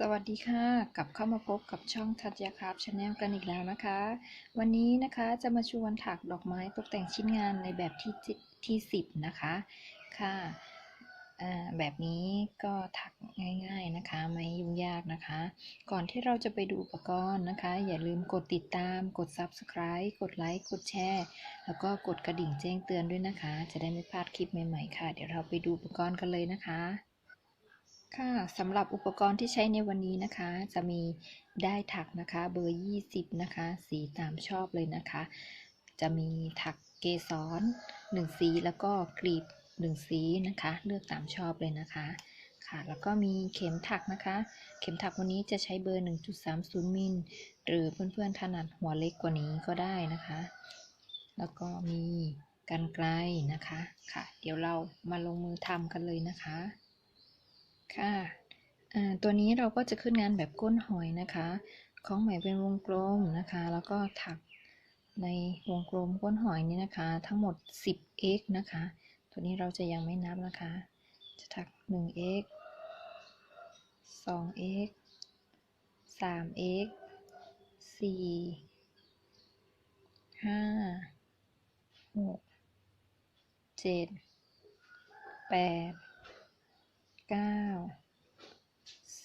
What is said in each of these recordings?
สวัสดีค่ะ กลับเข้ามาพบกับช่องทัศยาครับชาแนลกันอีกแล้วนะคะ วันนี้นะคะจะมาชวนถักดอกไม้ตกแต่งชิ้นงานในแบบที่ที่สิบนะคะค่ะแบบนี้ก็ถักง่ายๆนะคะ ไม่ยุ่งยากนะคะ ก่อนที่เราจะไปดูอุปกรณ์นะคะ อย่าลืมกดติดตาม กด Subscribe กดไลค์กดแชร์ แล้วก็กดกระดิ่งแจ้งเตือนด้วยนะคะ จะได้ไม่พลาดคลิปใหม่ๆค่ะ เดี๋ยวเราไปดูอุปกรณ์กันเลยนะคะ ค่ะสำหรับอุปกรณ์ที่ใช้ในวันนี้นะคะ จะมีได้ถักนะคะ เบอร์ 20 นะคะ สีตามชอบเลยนะคะ จะมีถักเกสร1 สีแล้วก็กลีบ1 สีนะคะ เลือกตามชอบเลยนะคะค่ะ แล้วก็มีเข็มถักนะคะ เข็มถักวันนี้จะใช้เบอร์ 1.30 มิลหรือเพื่อนๆถนัดหัวเล็กกว่านี้ก็ได้นะคะ แล้วก็มีกันไกลนะคะค่ะ เดี๋ยวเรามาลงมือทำกันเลยนะคะ ค่ะ ตัวนี้เราก็จะขึ้นงานแบบก้นหอยนะคะ ของไหมเป็นวงกลมนะคะ แล้วก็ถักในวงกลมก้นหอยนี้นะคะ ทั้งหมด 10x นะคะ ตัวนี้เราจะยังไม่นับนะคะ จะถัก 1x 2x 3x 4 5 6 7 8 9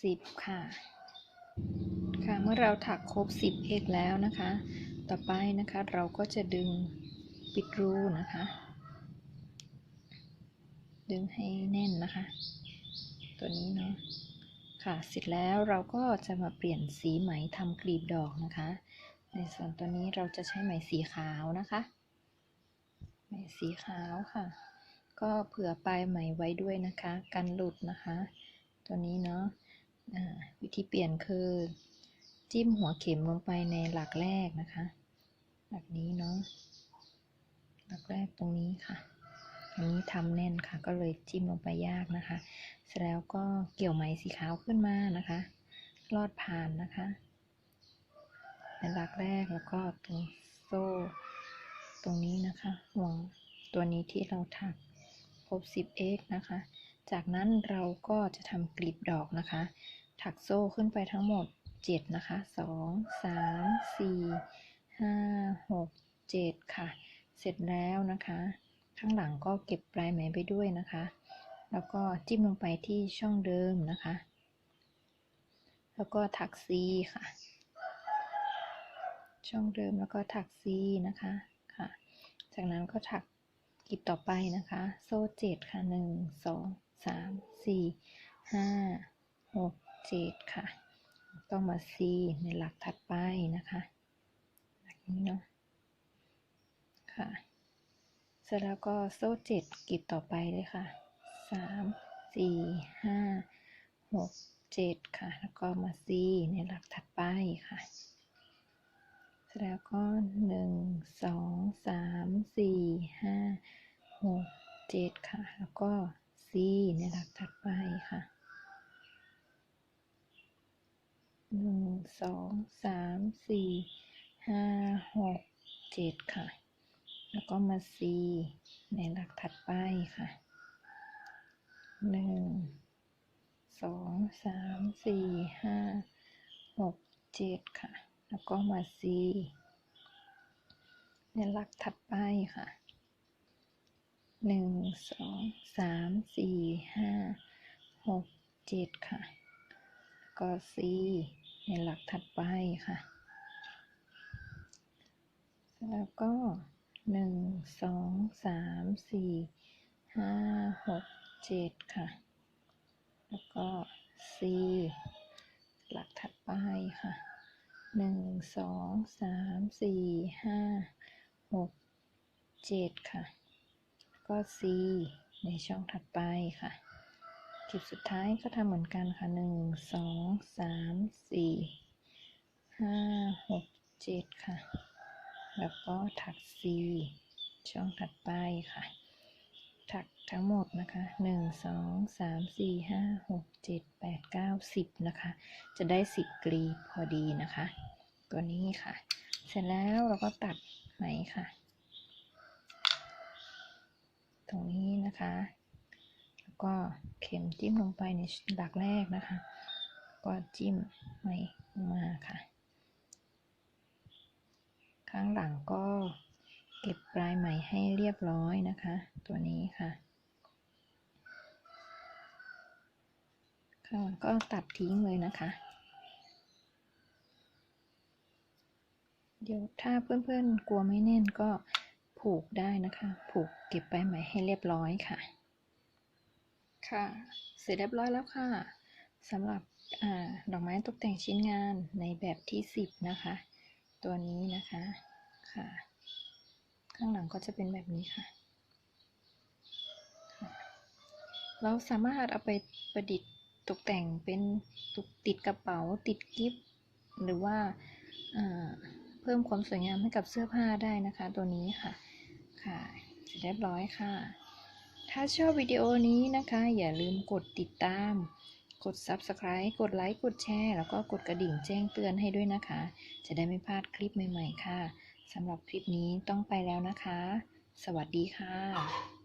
10ค่ะ ค่ะ เมื่อเราถักครบ 10 x แล้วนะคะ ต่อไปนะคะเราก็จะดึงปิดรูนะคะ ดึงให้แน่นนะคะ ตัวนี้เนาะ ค่ะ เสร็จแล้วเราก็จะมาเปลี่ยนสีไหมทำกลีบดอกนะคะ ในส่วนตัวนี้เราจะใช้ไหมสีขาวนะคะ ไหมสีขาวค่ะ ก็เผื่อปลายไหมไว้ด้วยนะคะ กันหลุดนะคะ ตัวนี้เนาะะวิธีเปลี่ยนคือ จิ้มหัวเข็มลงไปในหลักแรกนะคะ หลักนี้เนาะหลักแรกตรงนี้ค่ะ อันนี้ทำแน่นค่ะ ก็เลยจิ้มลงไปยากนะคะ เสร็จแล้วก็เกี่ยวไหมสีขาวขึ้นมานะคะ ลอดผ่านนะคะในหลักแรกแล้วก็ตรงโซ่ ตรงนี้นะคะห่วงตัวนี้ที่เราถัก ครบ 10x นะคะ จากนั้นเราก็จะทำกลีบดอกนะคะ ถักโซ่ขึ้นไปทั้งหมด 7 นะคะ 2 3 4 5 6 7 ค่ะ เสร็จแล้วนะคะ ข้างหลังก็เก็บปลายไหมไปด้วยนะคะ แล้วก็จิ้มลงไปที่ช่องเดิมนะคะ แล้วก็ถักซีค่ะ ช่องเดิมแล้วก็ถักซีนะคะค่ะ จากนั้นก็ถัก กลีบต่อไปนะคะ โซ่เจ็ดค่ะหนึ่งสองสามสี่ห้าหกเจ็ดค่ะ ต้องมาซีในหลักถัดไปนะคะแบบนี้เนาะค่ะ เสร็จแล้วก็โซ่เจ็ดกลีบต่อไปเลยค่ะสามสี่ห้าหกเจ็ดค่ะ แล้วก็มาซีในหลักถัดไปค่ะ แล้วก็หนึ่งสองสามสี่ห้าหกเจ็ดค่ะ แล้วก็ C ในหลักถัดไปค่ะหนึ่งสองสามสี่ห้าหกเจ็ดค่ะ แล้วก็มา C ในหลักถัดไปค่ะหนึ่งสองสามสี่ห้าหกเจ็ดค่ะ แล้วก็มา C ในหลักถัดไปค่ะหนึ่งสองสามสี่ห้าหกเจ็ดค่ะก็ C ในหลักถัดไปค่ะ แล้วก็หนึ่งสองสามสี่ห้าหกเจ็ดค่ะ แล้วก็ C หลักถัดไปค่ะ หนึ่งสองสามสี่ห้าหกเจ็ดค่ะ ก็ C ในช่องถัดไปค่ะคลิปสุดท้ายก็ทำเหมือนกันค่ะหนึ่งสองสามสี่ห้าหกเจ็ดค่ะ แล้วก็ถัก C ช่องถัดไปค่ะ ถักทั้งหมดนะคะหนึ่งสองสามสี่ห้าหกเจ็ดแปดเก้าสิบนะคะ จะได้สิบกลีบพอดีนะคะตัวนี้ค่ะ เสร็จแล้วเราก็ตัดไหมค่ะ ตรงนี้นะคะ แล้วก็เข็มจิ้มลงไปในหลักแรกนะคะ ก็จิ้มไหมมาค่ะ ข้างหลังก็ เก็บปลายไหมให้เรียบร้อยนะคะ ตัวนี้ค่ะข้างหลังก็ตัดทิ้งเลยนะคะ เดี๋ยวถ้าเพื่อนๆกลัวไม่แน่นก็ผูกได้นะคะ ผูกเก็บปลายไหมให้เรียบร้อยค่ะ ค่ะ เสร็จเรียบร้อยแล้วค่ะสำหรับอดอกไม้ตกแต่งชิ้นงานในแบบที่ 10 นะคะ ตัวนี้นะคะค่ะ ข้างหลังก็จะเป็นแบบนี้ค่ะ เราสามารถเอาไปประดิษฐ์ตกแต่งเป็นตกติดกระเป๋าติดกิฟต์หรือว่าอ่าเพิ่มความสวยงามให้กับเสื้อผ้าได้นะคะ ตัวนี้ค่ะ ค่ะเสร็จเรียบร้อยค่ะ ถ้าชอบวิดีโอนี้นะคะ อย่าลืมกดติดตาม กด Subscribe กดไลค์ กดแชร์ แล้วก็กดกระดิ่งแจ้งเตือนให้ด้วยนะคะ จะได้ไม่พลาดคลิปใหม่ ๆ ค่ะ สำหรับคลิปนี้ต้องไปแล้วนะคะ สวัสดีค่ะ